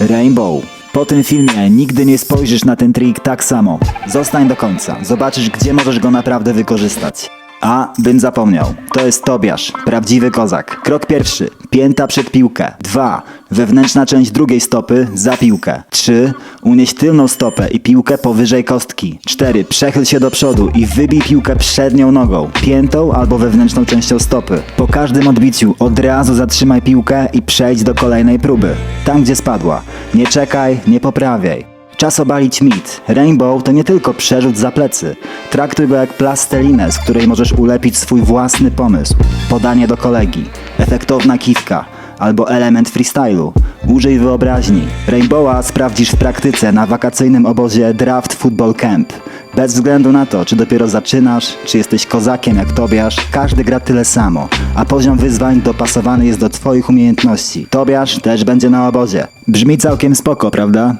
Rainbow. Po tym filmie nigdy nie spojrzysz na ten trik tak samo. Zostań do końca, zobaczysz gdzie możesz go naprawdę wykorzystać. A, bym zapomniał. To jest Tobiasz, prawdziwy kozak. Krok pierwszy. Pięta przed piłkę. 2. Wewnętrzna część drugiej stopy za piłkę. 3. Unieś tylną stopę i piłkę powyżej kostki. 4. Przechyl się do przodu i wybij piłkę przednią nogą, piętą albo wewnętrzną częścią stopy. Po każdym odbiciu od razu zatrzymaj piłkę i przejdź do kolejnej próby. Tam gdzie spadła. Nie czekaj, nie poprawiaj. Czas obalić mit. Rainbow to nie tylko przerzut za plecy. Traktuj go jak plastelinę, z której możesz ulepić swój własny pomysł. Podanie do kolegi, efektowna kiwka albo element freestylu. Użyj wyobraźni. Rainbowa sprawdzisz w praktyce na wakacyjnym obozie Draft Football Camp. Bez względu na to, czy dopiero zaczynasz, czy jesteś kozakiem jak Tobiasz, każdy gra tyle samo, a poziom wyzwań dopasowany jest do Twoich umiejętności. Tobiasz też będzie na obozie. Brzmi całkiem spoko, prawda?